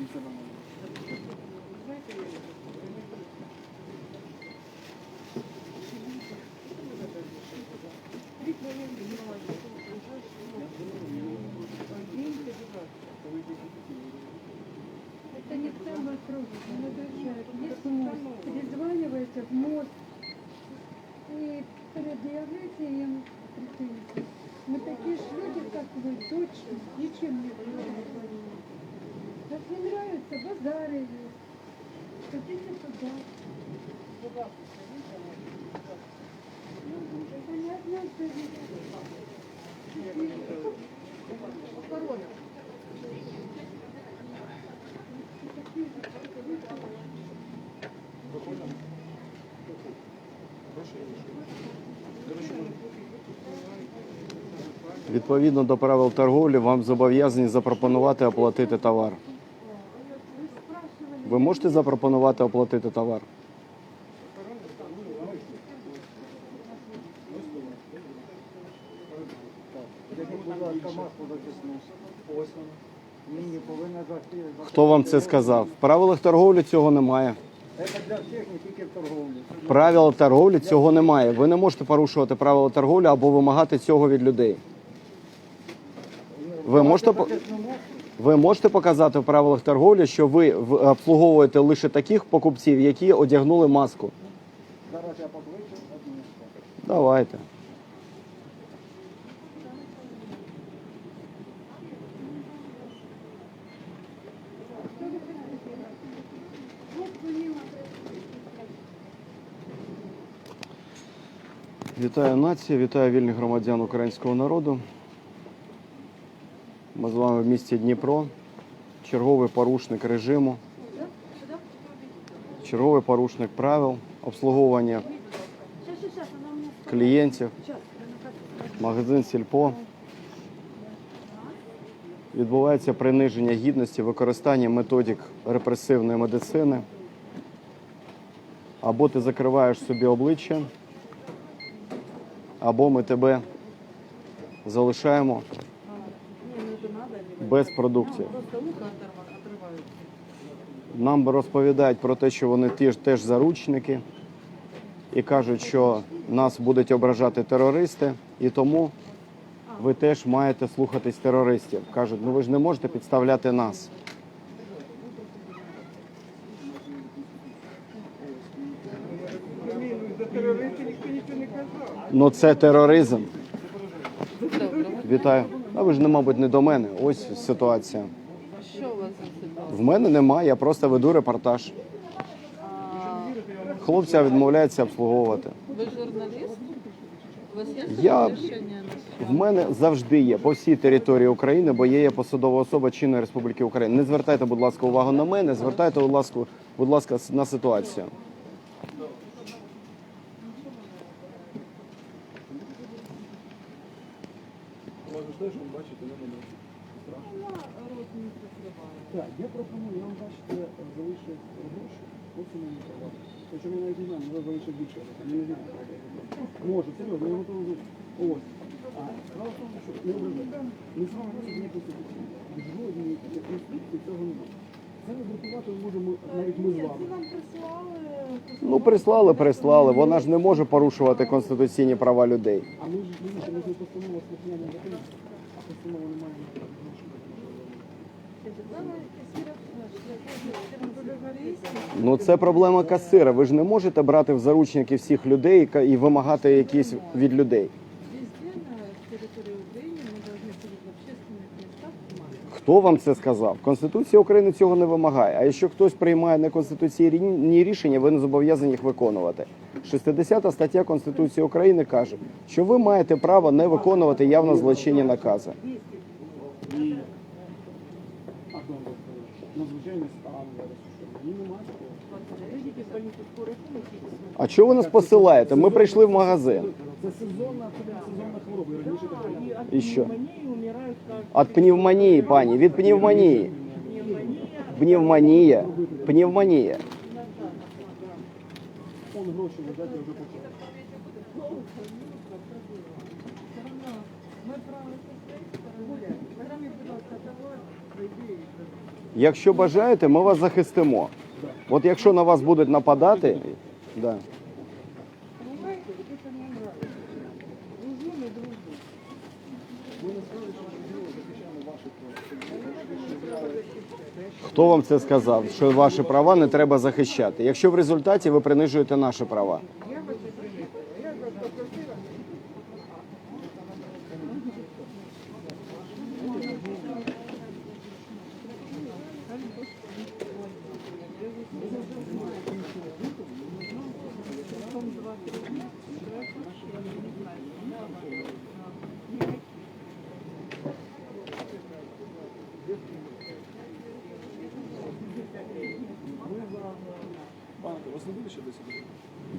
Это не там вокруг, не доезжает. Есть мост, перезванивается в мост и предъявляете им претензии. Мы такие же люди, как вы, точно, ничем не отличаемся. Как не нравится, базары есть. Хотите туда. Понятно, что Відповідно до правил торговлі, вам зобов'язані запропонувати оплатити товар. Ви можете запропонувати оплатити товар? Хто вам це сказав? В правилах торговлі цього немає. В торговлі. Цього немає. Ви не можете порушувати правила торговлі або вимагати цього від людей. Ви можете. Ви можете показати в правилах торговлі, що ви обслуговуєте лише таких покупців, які одягнули маску. Зараз я покличу. Давайте. Вітаю нація, вітаю вільних громадян українського народу. Ми з вами в місті Дніпро. Черговий порушник режиму, черговий порушник правил обслуговування клієнтів, магазин Сільпо. Відбувається приниження гідності, використання методик репресивної медицини. Або ти закриваєш собі обличчя, або ми тебе залишаємо без продуктів. Нам розповідають про те, що вони теж, теж заручники і кажуть, що нас будуть ображати терористи, і тому ви теж маєте слухатись терористів. Кажуть, ну ви ж не можете підставляти нас. Ну це тероризм. Вітаю. А ви ж, не, мабуть, не до мене. Ось ситуація. Що у вас за ситуація? В мене немає, я просто веду репортаж. Хлопця відмовляється обслуговувати. Ви журналіст? У вас є Я- рішення В мене завжди є по всій території України, бо є я посадова особа чинної Республіки Україна. Не звертайте, будь ласка, увагу на мене, звертайте, будь ласка, будь ласка, на ситуацію. Так, я пропоную, я вам бачите, залишив гроші, потім мені товар. Причому я навіть не знаю, може залишив більше. Я не знаю. Може, серйозно, я готовий. Ось. А справа в тому, що не ображайте. Ми з вами не конституції. Жодної конструкції цього немає. Це не друкувати ми можемо навіть ми з вами. Ну, прислали, прислали. Вона ж не може порушувати конституційні права людей. А ми ж дивіться, ми ж не постанова слухняна закону, Ну це проблема касира. Ви ж не можете брати в заручники всіх людей і- вимагати якісь від людей. Хто вам це сказав? Конституція України цього не вимагає. А якщо хтось приймає неконституційні рішення, ви не зобов'язані їх виконувати. 60 стаття Конституції України каже, що ви маєте право не виконувати явно злочинні накази. А чого ви нас посилаєте? Ми прийшли в магазин. Це сезонна, сезонна хвороба. І що? Від пневмонії, пані, від пневмонії. Пневмонія. Пневмонія. Он гроші видати вже почав. Якщо бажаєте, ми вас захистимо. От якщо на вас будуть нападати, да. Хто вам це сказав, що ваші права не треба захищати? Якщо в результаті ви принижуєте наші права.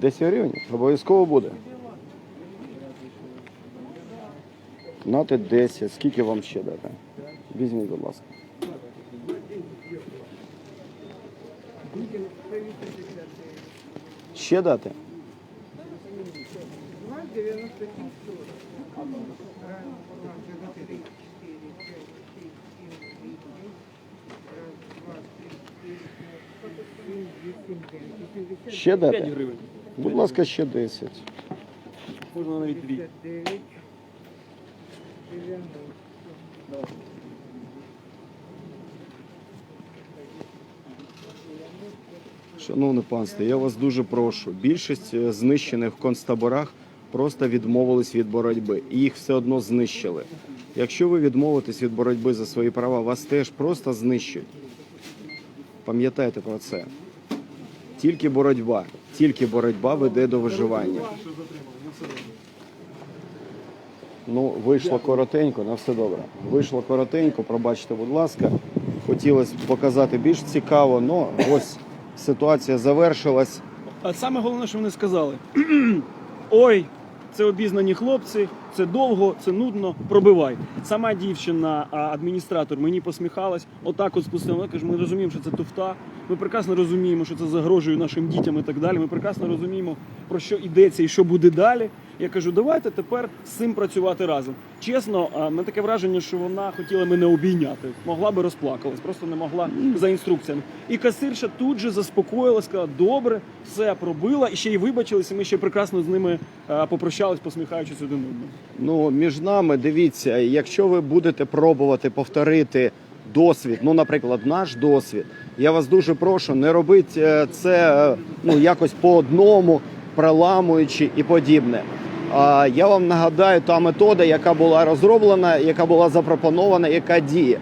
10 гривень обов'язково буде. Нати 10. Скільки вам ще дати? Візьміть, будь ласка. Ще дати? Ще 5 дати? гривень. Ласка, ще 10. Можна навіть 2. Шановне панство, я вас дуже прошу. Більшість е, знищених в концтаборах просто відмовились від боротьби і їх все одно знищили. Якщо ви відмовитесь від боротьби за свої права, вас теж просто знищать. Пам'ятайте про це. Тільки боротьба, тільки боротьба веде до виживання. Ну, вийшло коротенько, на все добре. Вийшло коротенько, пробачте, будь ласка. Хотілося показати більш цікаво, але ось ситуація завершилась. А саме головне, що вони сказали: ой, це обізнані хлопці, це довго, це нудно, пробивай. Сама дівчина, адміністратор, мені посміхалась, отак от спустила. Каже, ми розуміємо, що це туфта. Ми прекрасно розуміємо, що це загрожує нашим дітям і так далі. Ми прекрасно розуміємо, про що йдеться і що буде далі. Я кажу, давайте тепер з цим працювати разом. Чесно, а, мене таке враження, що вона хотіла мене обійняти. Могла би розплакалась, просто не могла за інструкціями. І касирша тут же заспокоїла, сказала, добре, все пробила, і ще й вибачилися. Ми ще прекрасно з ними попрощались, посміхаючись один одному. Ну, між нами, дивіться, якщо ви будете пробувати повторити досвід, ну, наприклад, наш досвід, я вас дуже прошу, не робіть е, це е, ну, якось по одному, проламуючи і подібне. Я вам нагадаю та метода, яка була розроблена, яка була запропонована, яка діє.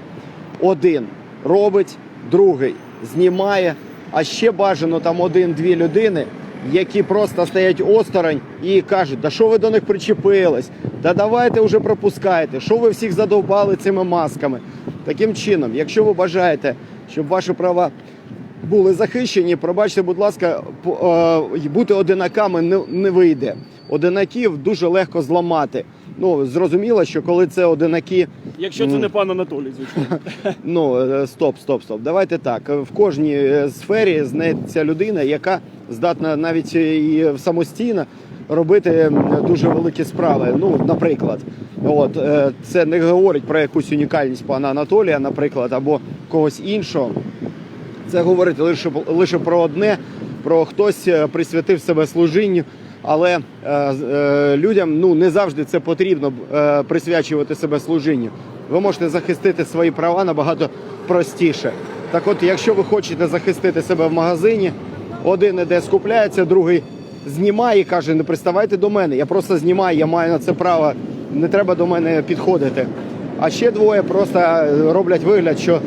Один робить, другий знімає, а ще бажано там один-дві людини, які просто стоять осторонь і кажуть, да що ви до них причепились, да давайте вже пропускайте, що ви всіх задовбали цими масками. Таким чином, якщо ви бажаєте, щоб ваші права були захищені, пробачте, будь ласка, е, бути одинаками не, вийде. Одинаків дуже легко зламати. Ну, зрозуміло, що коли це одинаки, Якщо це Ну. не пан Анатолій, звичайно. Ну, е, стоп, стоп, стоп. Давайте так. В кожній е, сфері знається людина, яка здатна навіть і самостійно робити дуже великі справи. Ну, наприклад, от це не говорить про якусь унікальність пана Анатолія, наприклад, або когось іншого. Це говорить лише лише про одне, про хтось е, присвятив себе служінню. Але е, е, людям ну не завжди це потрібно е, присвячувати себе служінню. Ви можете захистити свої права набагато простіше. Так, от, якщо ви хочете захистити себе в магазині, один іде скупляється, другий знімає і каже: не приставайте до мене. Я просто знімаю, я маю на це право. Не треба до мене підходити. А ще двоє просто е, роблять вигляд, що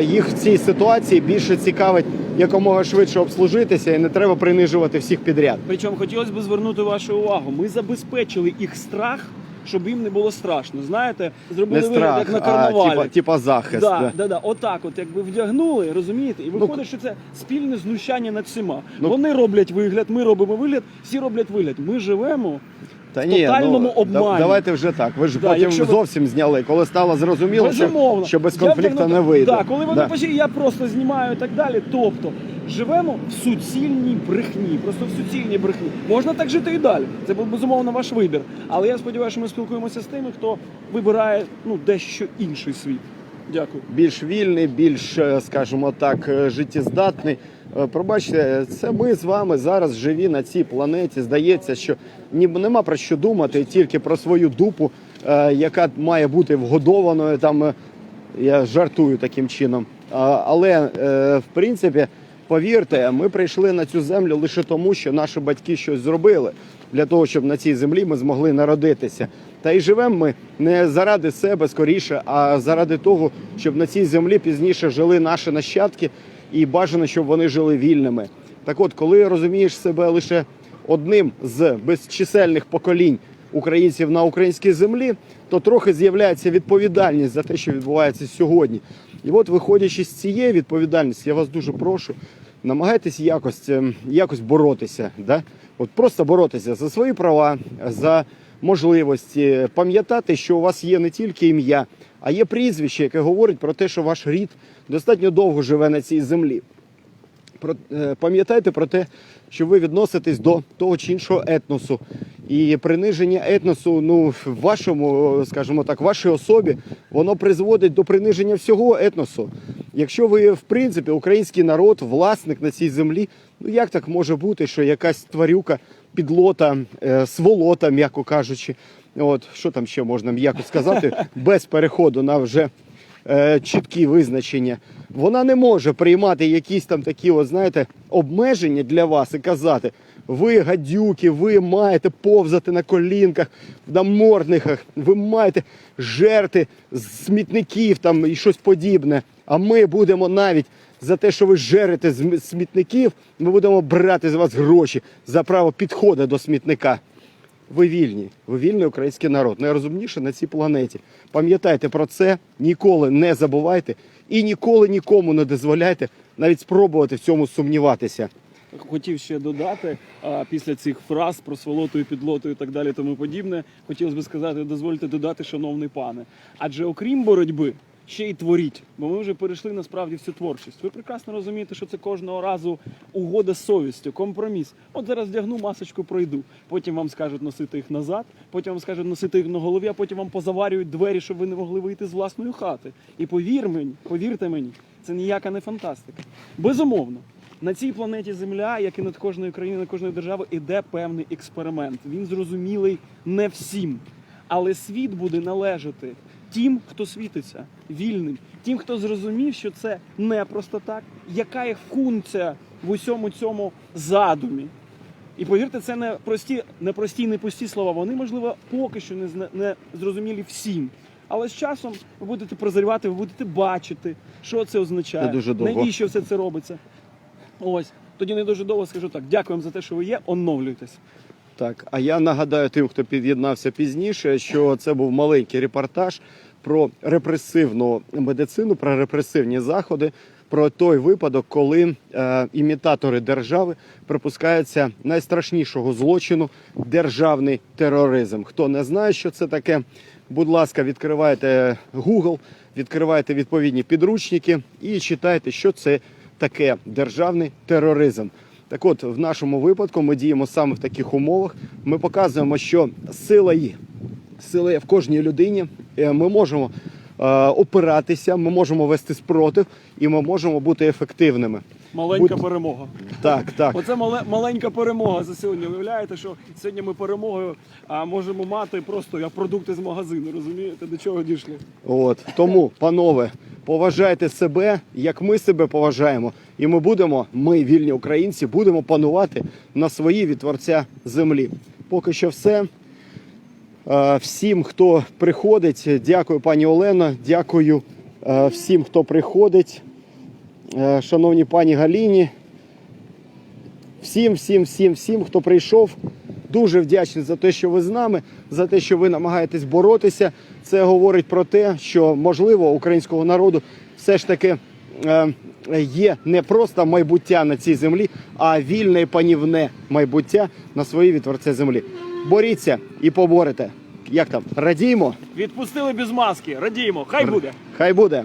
їх в цій ситуації більше цікавить якомога швидше обслужитися і не треба принижувати всіх підряд. Причому хотілося б звернути вашу увагу. Ми забезпечили їх страх, щоб їм не було страшно. Знаєте, зробили Не вигляд, як на а карнавалі. типа, типа захист. Да, да. да, да, отак, от якби вдягнули, розумієте, і виходить, що це спільне знущання над всіма. Ну- Вони роблять вигляд, ми робимо вигляд, всі роблять вигляд. Ми живемо Та в тотальному ну, обмані. давайте вже так. Ви ж Да, потім якщо ви- зовсім зняли, коли стало зрозуміло, що, Безумовно. що без Я конфлікту не вийде. Да, коли вони Да. почали, я просто знімаю і так далі. Тобто живемо в суцільній брехні, просто в суцільній брехні. Можна так жити і далі. Це був безумовно ваш вибір. Але я сподіваюся, що ми спілкуємося з тими, хто вибирає ну дещо інший світ. Дякую. більш вільний, більш, е, скажімо так, е, життєздатний. Е, Пробачте, це ми з вами зараз живі на цій планеті. Здається, що ні, нема про що думати, тільки про свою дупу, е, яка має бути вгодованою. Там е, я жартую таким чином. Але в принципі, повірте, ми прийшли на цю землю лише тому, що наші батьки щось зробили для того, щоб на цій землі ми змогли народитися. Та й живемо ми не заради себе скоріше, а заради того, щоб на цій землі пізніше жили наші нащадки, і бажано, щоб вони жили вільними. Так от, коли розумієш себе лише одним з безчисельних поколінь українців на українській землі, то трохи з'являється відповідальність за те, що відбувається сьогодні. І от, виходячи з цієї відповідальності, я вас дуже прошу, намагайтесь якось, ем, якось боротися. Да? От просто боротися за свої права, за можливості, пам'ятати, що у вас є не тільки ім'я, а є прізвище, яке говорить про те, що ваш рід достатньо довго живе на цій землі. Е, пам'ятайте про те, що ви відноситесь до того чи іншого етносу. І приниження етносу, ну, в вашому, скажімо так, вашій особі, воно призводить до приниження всього етносу. Якщо ви, в принципі, український народ, власник на цій землі, ну як так може бути, що якась тварюка, підлота, е, сволота, м'яко кажучи, от що там ще можна м'яко сказати, без переходу на вже е, чіткі визначення, вона не може приймати якісь там такі, от, знаєте, обмеження для вас і казати: ви гадюки, ви маєте повзати на колінках, на мордниках, ви маєте жерти з смітників там і щось подібне. А ми будемо навіть за те, що ви жерете з смітників, ми будемо брати з вас гроші за право підходу до смітника. Ви вільні, ви вільний український народ, найрозумніше на цій планеті. Пам'ятайте про це, ніколи не забувайте і ніколи нікому не дозволяйте навіть спробувати в цьому сумніватися. Хотів ще додати а, після цих фраз про сволоту і підлоту і так далі, тому подібне. Хотілося б сказати, дозвольте додати, шановний пане. Адже окрім боротьби, ще й творіть, бо ми вже перейшли насправді всю творчість. Ви прекрасно розумієте, що це кожного разу угода з совістю, компроміс. От зараз вдягну масочку, пройду. Потім вам скажуть носити їх назад, потім вам скажуть носити їх на голові, а потім вам позаварюють двері, щоб ви не могли вийти з власної хати. І повір мені, повірте мені, це ніяка не фантастика. Безумовно. На цій планеті Земля, як і над кожною країною, над кожною державою, іде певний експеримент. Він зрозумілий не всім. Але світ буде належати тим, хто світиться, вільним, тим, хто зрозумів, що це не просто так, яка їх функція в усьому цьому задумі. І повірте, це не прості, не прості, і не пусті слова. Вони, можливо, поки що не, не зрозумілі всім. Але з часом ви будете прозрівати, ви будете бачити, що це означає, дуже довго. навіщо все це робиться. Ось тоді не дуже довго скажу так. Дякуємо за те, що ви є. Оновлюйтесь. Так, а я нагадаю тим, хто під'єднався пізніше, що це був маленький репортаж про репресивну медицину, про репресивні заходи, про той випадок, коли е, імітатори держави припускаються найстрашнішого злочину державний тероризм. Хто не знає, що це таке, будь ласка, відкривайте Google, відкривайте відповідні підручники і читайте, що це таке державний тероризм. Так от, в нашому випадку ми діємо саме в таких умовах. Ми показуємо, що сила є. Сила є в кожній людині. Е, Ми можемо е, опиратися, ми можемо вести спротив і ми можемо бути ефективними. Маленька Будь- перемога. Так, так. Оце мале, маленька перемога за сьогодні. Уявляєте, що сьогодні ми перемогою а, можемо мати просто як продукти з магазину. Розумієте, до чого дійшло? От тому, панове, поважайте себе, як ми себе поважаємо, і ми будемо, ми вільні українці, будемо панувати на своїй від творця землі. Поки що все. Всім, хто приходить, дякую, пані Олено, дякую всім, хто приходить. Е, Шановні пані Галіні, всім, всім, всім, всім, хто прийшов. Дуже вдячний за те, що ви з нами, за те, що ви намагаєтесь боротися. Це говорить про те, що можливо українського народу все ж таки е, є не просто майбуття на цій землі, а вільне і панівне майбуття на своїй відтворце землі. Боріться і поборете. Як там? Радіємо? Відпустили без маски. Радіємо. Хай буде. Хай буде.